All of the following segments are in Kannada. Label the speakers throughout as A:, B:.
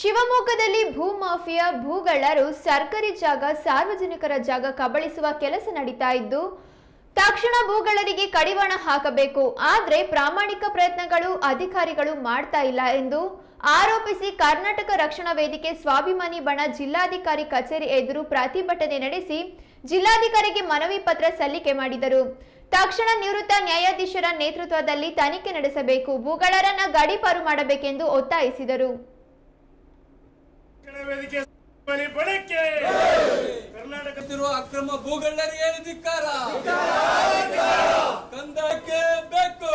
A: ಶಿವಮೊಗ್ಗದಲ್ಲಿ ಭೂ ಮಾಫಿಯಾ, ಭೂಗಳ್ಳರು ಸರ್ಕಾರಿ ಜಾಗ, ಸಾರ್ವಜನಿಕರ ಜಾಗ ಕಬಳಿಸುವ ಕೆಲಸ ನಡೀತಾ ಇದ್ದು, ತಕ್ಷಣ ಭೂಗಳರಿಗೆ ಕಡಿವಾಣ ಹಾಕಬೇಕು. ಆದ್ರೆ ಪ್ರಾಮಾಣಿಕ ಪ್ರಯತ್ನಗಳು ಅಧಿಕಾರಿಗಳು ಮಾಡ್ತಾ ಇಲ್ಲ ಎಂದು ಆರೋಪಿಸಿ ಕರ್ನಾಟಕ ರಕ್ಷಣಾ ವೇದಿಕೆ ಸ್ವಾಭಿಮಾನಿ ಬಣ ಜಿಲ್ಲಾಧಿಕಾರಿ ಕಚೇರಿ ಎದುರು ಪ್ರತಿಭಟನೆ ನಡೆಸಿ ಜಿಲ್ಲಾಧಿಕಾರಿಗೆ ಮನವಿ ಪತ್ರ ಸಲ್ಲಿಕೆ ಮಾಡಿದರು. ತಕ್ಷಣ ನಿವೃತ್ತ ನ್ಯಾಯಾಧೀಶರ ನೇತೃತ್ವದಲ್ಲಿ ತನಿಖೆ ನಡೆಸಬೇಕು. ಭೂಗಳರನ್ನ ಗಡೀಪಾರು ಮಾಡಬೇಕೆಂದು ಒತ್ತಾಯಿಸಿದರು.
B: ವೇದಿಕೆ ಬಣಕ್ಕೆ ಕರ್ನಾಟಕ
C: ಇರುವ ಅಕ್ರಮ ಭೂಗಳ್ಳರಿಗೆ ಧಿಕ್ಕಾರ. ಕಂದಕ್ಕೆ ಬೇಕು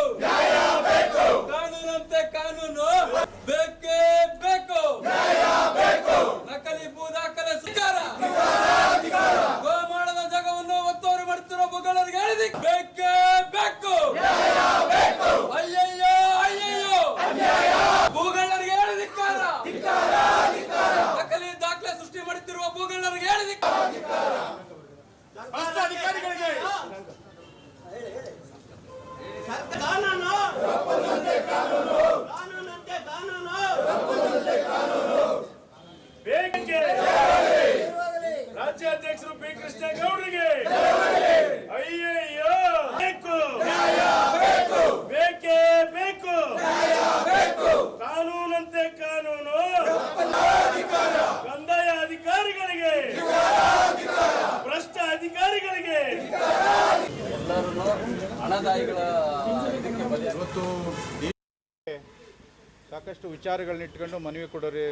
C: ಕಾನೂನಂತೆ ಕಾನೂನು ಬೇಕೇ ಬೇಕು ನಕಲಿ ಭೂ ದಾಖಲೆ ಸುಚಾರ ಗೋಮಾಳದ ಜಾಗವನ್ನು ಒತ್ತುವರಿ ಮಾಡುತ್ತಿರುವ ಭೂಗಳ್ಳರಿಗೆ ಹೇಳಿದಿ ಬೇಕೇ ಬೇಕು ಅಯ್ಯಯ್ಯೋ ಅಯ್ಯಯ್ಯೋ ಭೂಗಳ್ಳರಿಗೆ ಹೇಳಿದಿಕ್ಕಾರ ನಕಲಿ ದಾಖಲೆ ಸೃಷ್ಟಿ ಮಾಡುತ್ತಿರುವ ಭೂಗಳ್ಳರಿಗೆ ಹೇಳಿದಿಕ್ಕಾರ
B: ಭ್ರಷ್ಟ ಅಧಿಕಾರಿಗಳಿಗೆ
D: ಕಾನೂನು. ಕಾನೂನಂತೆ ಕಾನೂನು
B: ಬೇಕೇ ರಾಜ್ಯಾಧ್ಯಕ್ಷರು ಬಿ ಕೃಷ್ಣೇಗೌಡರಿಗೆ. ಅಯ್ಯಯ್ಯೋ ಬೇಕು. ಬೇಕೇ ಬೇಕು. ಕಾನೂನಂತೆ ಕಾನೂನು.
E: ಇವತ್ತು ಸಾಕಷ್ಟು ವಿಚಾರಗಳನ್ನ ಇಟ್ಕೊಂಡು ಮನವಿ ಕೊಡೋರಿ,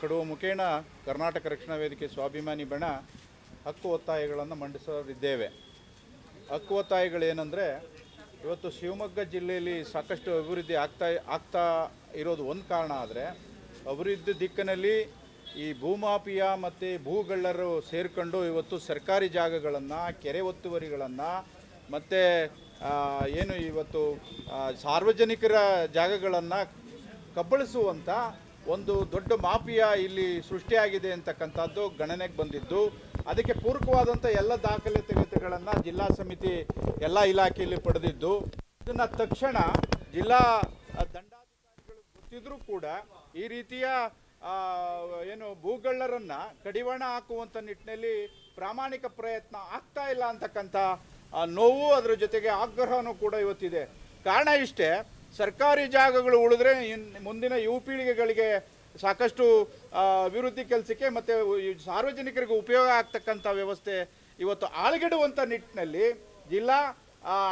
E: ಕೊಡುವ ಮುಖೇನ ಕರ್ನಾಟಕ ರಕ್ಷಣಾ ವೇದಿಕೆ ಸ್ವಾಭಿಮಾನಿ ಬಣ ಹಕ್ಕು ಒತ್ತಾಯಗಳನ್ನು ಮಂಡಿಸಲಿದ್ದೇವೆ ಹಕ್ಕು ಒತ್ತಾಯಗಳೇನೆಂದರೆ, ಇವತ್ತು ಶಿವಮೊಗ್ಗ ಜಿಲ್ಲೆಯಲ್ಲಿ ಸಾಕಷ್ಟು ಅಭಿವೃದ್ಧಿ ಆಗ್ತಾ ಆಗ್ತಾ ಇರೋದು ಒಂದು ಕಾರಣ ಆದರೆ, ಅಭಿವೃದ್ಧಿ ದಿಕ್ಕಿನಲ್ಲಿ ಈ ಭೂಮಾಫಿಯ ಮತ್ತು ಭೂಗಳ್ಳರು ಸೇರಿಕೊಂಡು ಇವತ್ತು ಸರ್ಕಾರಿ ಜಾಗಗಳನ್ನು, ಕೆರೆ ಒತ್ತುವರಿಗಳನ್ನು ಮತ್ತು ಏನು ಇವತ್ತು ಸಾರ್ವಜನಿಕರ ಜಾಗಗಳನ್ನು ಕಬ್ಬಳಿಸುವಂಥ ಒಂದು ದೊಡ್ಡ ಮಾಫಿಯಾ ಇಲ್ಲಿ ಸೃಷ್ಟಿಯಾಗಿದೆ ಅಂತಕ್ಕಂಥದ್ದು ಗಣನೆಗೆ ಬಂದಿದ್ದು. ಅದಕ್ಕೆ ಪೂರಕವಾದಂಥ ಎಲ್ಲ ದಾಖಲಾತಿಗಳನ್ನು ಜಿಲ್ಲಾ ಸಮಿತಿ ಎಲ್ಲ ಇಲಾಖೆಯಲ್ಲಿ ಪಡೆದಿದ್ದು. ಇದನ್ನು ತಕ್ಷಣ ಜಿಲ್ಲಾ ದಂಡಾಧಿಕಾರಿಗಳು ಗೊತ್ತಿದ್ರೂ ಕೂಡ ಈ ರೀತಿಯ ಏನು ಭೂಗಳ್ಳರನ್ನು ಕಡಿವಾಣ ಹಾಕುವಂಥ ನಿಟ್ಟಿನಲ್ಲಿ ಪ್ರಾಮಾಣಿಕ ಪ್ರಯತ್ನ ಆಗ್ತಾ ಇಲ್ಲ ಅಂತಕ್ಕಂಥ ಆ, ನೋವು ಅದರ ಜೊತೆಗೆ ಆಗ್ರಹನೂ ಕೂಡ ಇವತ್ತಿದೆ. ಕಾರಣ ಇಷ್ಟೇ ಸರ್ಕಾರಿ ಜಾಗಗಳು ಉಳಿದ್ರೆ ಮುಂದಿನ ಯುವ ಪೀಳಿಗೆಗಳಿಗೆ ಸಾಕಷ್ಟು ಅಭಿವೃದ್ಧಿ ಕೆಲಸಕ್ಕೆ ಮತ್ತು ಸಾರ್ವಜನಿಕರಿಗೆ ಉಪಯೋಗ ಆಗ್ತಕ್ಕಂಥ ವ್ಯವಸ್ಥೆ ಇವತ್ತು ಆಳ್ಗಿಡುವಂಥ ನಿಟ್ಟಿನಲ್ಲಿ ಜಿಲ್ಲಾ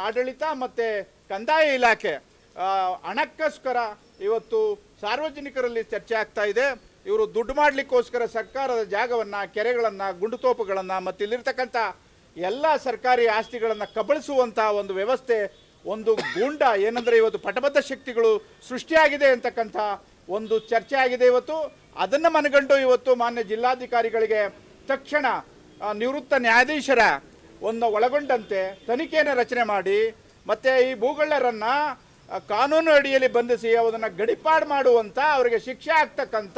E: ಆಡಳಿತ ಮತ್ತು ಕಂದಾಯ ಇಲಾಖೆ ಹಣಕ್ಕೋಸ್ಕರ ಇವತ್ತು ಸಾರ್ವಜನಿಕರಲ್ಲಿ ಚರ್ಚೆ ಆಗ್ತಾ ಇದೆ. ಇವರು ದುಡ್ಡು ಮಾಡಲಿಕ್ಕೋಸ್ಕರ ಸರ್ಕಾರದ ಜಾಗವನ್ನು ಕೆರೆಗಳನ್ನು ಗುಂಡುತೋಪುಗಳನ್ನು ಮತ್ತು ಇಲ್ಲಿರ್ತಕ್ಕಂಥ ಎಲ್ಲ ಸರ್ಕಾರಿ ಆಸ್ತಿಗಳನ್ನು ಕಬಳಿಸುವಂತಹ ಒಂದು ವ್ಯವಸ್ಥೆ, ಒಂದು ಗೂಂಡ, ಏನಂದರೆ ಇವತ್ತು ಪಟಬದ್ಧ ಶಕ್ತಿಗಳು ಸೃಷ್ಟಿಯಾಗಿದೆ ಅಂತಕ್ಕಂಥ ಒಂದು ಚರ್ಚೆ ಆಗಿದೆ ಇವತ್ತು. ಅದನ್ನು ಮನಗಂಡು ಇವತ್ತು ಮಾನ್ಯ ಜಿಲ್ಲಾಧಿಕಾರಿಗಳಿಗೆ ತಕ್ಷಣ ನಿವೃತ್ತ ನ್ಯಾಯಾಧೀಶರ ಒಂದು ಒಳಗೊಂಡಂತೆ ತನಿಖೆಯನ್ನು ರಚನೆ ಮಾಡಿ, ಮತ್ತು ಈ ಭೂಗಳ್ಳರನ್ನು ಕಾನೂನು ಅಡಿಯಲ್ಲಿ ಬಂಧಿಸಿ ಅದನ್ನು ಗಡಿಪಾಡು ಮಾಡುವಂಥ ಅವರಿಗೆ ಶಿಕ್ಷೆ ಆಗ್ತಕ್ಕಂಥ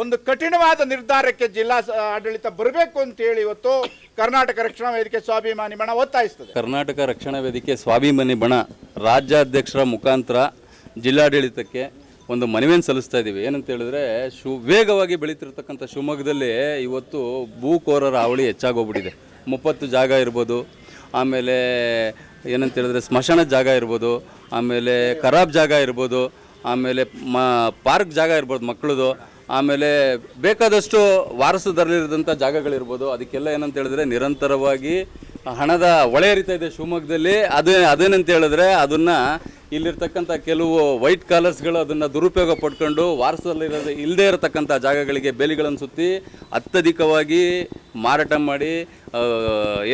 E: ಒಂದು ಕಠಿಣವಾದ ನಿರ್ಧಾರಕ್ಕೆ ಜಿಲ್ಲಾ ಆಡಳಿತ ಬರಬೇಕು ಅಂತೇಳಿ ಇವತ್ತು ಕರ್ನಾಟಕ ರಕ್ಷಣಾ ವೇದಿಕೆ ಸ್ವಾಭಿಮಾನಿ ಬಣ ಒತ್ತಾಯಿಸ್ತದೆ.
C: ಕರ್ನಾಟಕ ರಕ್ಷಣಾ ವೇದಿಕೆ ಸ್ವಾಭಿಮಾನಿ ಬಣ ರಾಜ್ಯಾಧ್ಯಕ್ಷರ ಮುಖಾಂತರ ಜಿಲ್ಲಾಡಳಿತಕ್ಕೆ ಒಂದು ಮನವಿಯನ್ನು ಸಲ್ಲಿಸ್ತಾ ಇದ್ದೀವಿ. ಏನಂತ ಹೇಳಿದ್ರೆ, ಶು ವೇಗವಾಗಿ ಬೆಳೀತಿರ್ತಕ್ಕಂಥ ಶಿವಮೊಗ್ಗದಲ್ಲಿ ಇವತ್ತು ಭೂಕೋರರ ಹಾವಳಿ ಹೆಚ್ಚಾಗೋಗ್ಬಿಟ್ಟಿದೆ. ಮುಪ್ಪತ್ತು ಜಾಗ ಇರ್ಬೋದು, ಆಮೇಲೆ ಏನಂತ ಹೇಳಿದ್ರೆ ಸ್ಮಶಾನದ ಜಾಗ ಇರ್ಬೋದು, ಆಮೇಲೆ ಖರಾಬ್ ಜಾಗ ಇರ್ಬೋದು, ಆಮೇಲೆ ಮ ಪಾರ್ಕ್ ಜಾಗ ಇರ್ಬೋದು ಮಕ್ಕಳದು. ಆಮೇಲೆ ಬೇಕಾದಷ್ಟು ವಾರಸುದರಲ್ಲಿರೋದಂಥ ಜಾಗಗಳಿರ್ಬೋದು. ಅದಕ್ಕೆಲ್ಲ ಏನಂತ ಹೇಳಿದ್ರೆ ನಿರಂತರವಾಗಿ ಹಣದ ಒಳೆ ಹರಿತಾ ಇದೆ ಶಿವಮೊಗ್ಗದಲ್ಲಿ. ಅದೇ, ಅದೇನಂತ ಹೇಳಿದ್ರೆ ಅದನ್ನು ಇಲ್ಲಿರ್ತಕ್ಕಂಥ ಕೆಲವು ವೈಟ್ ಕಾಲರ್ಸ್ಗಳು ಅದನ್ನು ದುರುಪಯೋಗ ಪಡ್ಕೊಂಡು ವಾರಸದಲ್ಲಿರೋದು ಇಲ್ಲದೇ ಇರತಕ್ಕಂಥ ಜಾಗಗಳಿಗೆ ಬೇಲಿಗಳನ್ನು ಸುತ್ತಿ ಅತ್ಯಧಿಕವಾಗಿ ಮಾರಾಟ ಮಾಡಿ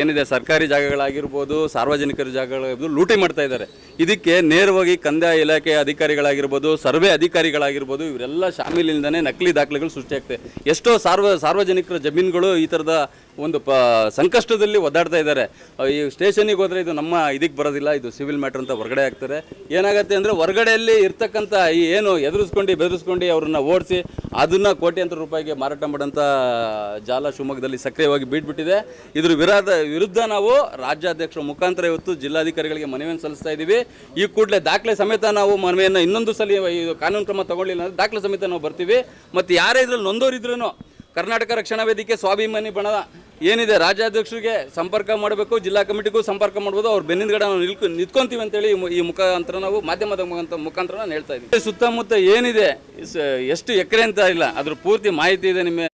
C: ಏನಿದೆ, ಸರ್ಕಾರಿ ಜಾಗಗಳಾಗಿರ್ಬೋದು, ಸಾರ್ವಜನಿಕರ ಜಾಗಗಳಾಗಿರ್ಬೋದು, ಲೂಟಿ ಮಾಡ್ತಾ ಇದ್ದಾರೆ. ಇದಕ್ಕೆ ನೇರವಾಗಿ ಕಂದಾಯ ಇಲಾಖೆ ಅಧಿಕಾರಿಗಳಾಗಿರ್ಬೋದು, ಸರ್ವೆ ಅಧಿಕಾರಿಗಳಾಗಿರ್ಬೋದು, ಇವರೆಲ್ಲ ಶಾಮೀಲಿಂದನೇ ನಕಲಿ ದಾಖಲೆಗಳು ಸೃಷ್ಟಿಯಾಗ್ತವೆ ಎಷ್ಟೋ ಸಾರ್ವ, ಸಾರ್ವಜನಿಕರ ಜಮೀನುಗಳು ಈ ಥರದ ಒಂದು ಪ, ಸಂಕಷ್ಟದಲ್ಲಿ ಒದ್ದಾಡ್ತಾ ಇದ್ದಾರೆ. ಈ ಸ್ಟೇಷನಿಗೆ ಹೋದರೆ ಇದು ನಮ್ಮ ಇದಕ್ಕೆ ಬರೋದಿಲ್ಲ, ಇದು ಸಿವಿಲ್ ಮ್ಯಾಟ್ರ್ ಅಂತ ಹೊರಗಡೆ ಆಗ್ತಾರೆ ಏನಾಗುತ್ತೆ ಅಂದರೆ ಹೊರಗಡೆಯಲ್ಲಿ ಇರ್ತಕ್ಕಂಥ ಏನು ಎದುರಿಸ್ಕೊಂಡು, ಬೆದರಿಸ್ಕೊಂಡು ಅವ್ರನ್ನ ಓಡಿಸಿ, ಅದನ್ನು ಕೋಟ್ಯಂತರ ರೂಪಾಯಿಗೆ ಮಾರಾಟ ಮಾಡೋಂಥ ಜಾಲ ಶಿವಮೊಗ್ಗದಲ್ಲಿ ಸಕ್ರಿಯವಾಗಿ ಬೀಟ್ಬಿಟ್ಟಿದೆ ಇದ್ರ ವಿರೋಧ ವಿರುದ್ಧ ನಾವು ರಾಜ್ಯಾಧ್ಯಕ್ಷರ ಮುಖಾಂತರ ಇವತ್ತು ಜಿಲ್ಲಾಧಿಕಾರಿಗಳಿಗೆ ಮನವಿಯನ್ನು ಸಲ್ಲಿಸ್ತಾ ಇದ್ದೀವಿ ಈ ಕೂಡಲೇ ದಾಖಲೆ ಸಮೇತ ನಾವು ಮನವಿಯನ್ನು ಇನ್ನೊಂದು ಸಲ ಈ ಕಾನೂನು ಕ್ರಮ ತಗೊಳ್ಳಿಲ್ಲ ಅಂದರೆ ದಾಖಲೆ ಸಮೇತ ನಾವು ಬರ್ತೀವಿ. ಮತ್ತು ಯಾರೇ ಇದ್ರಲ್ಲಿ ನೊಂದೋರಿದ್ರೂ ಕರ್ನಾಟಕ ರಕ್ಷಣಾ ವೇದಿಕೆ ಸ್ವಾಭಿಮಾನಿ ಬಣದ ಏನಿದೆ ರಾಜ್ಯಾಧ್ಯಕ್ಷರಿಗೆ ಸಂಪರ್ಕ ಮಾಡಬೇಕು, ಜಿಲ್ಲಾ ಕಮಿಟಿಗೂ ಸಂಪರ್ಕ ಮಾಡ್ಬೋದು, ಅವ್ರ ಬೆನ್ನಿಂದಗಡೆ ನಾವು ನಿಲ್ಕು, ನಿಂತ್ಕೊಂತೀವಿ ಅಂತೇಳಿ ಈ ಮುಖಾಂತರ ನಾವು ಮಾಧ್ಯಮದ ಮುಖಾಂತರ ಮುಖಾಂತರ ನಾನು ಹೇಳ್ತಾ ಇದ್ದೀವಿ ಸುತ್ತಮುತ್ತ ಏನಿದೆ ಎಷ್ಟು ಎಕರೆ ಅಂತ ಇಲ್ಲ, ಅದ್ರ ಪೂರ್ತಿ ಮಾಹಿತಿ ಇದೆ ನಿಮ್ಮ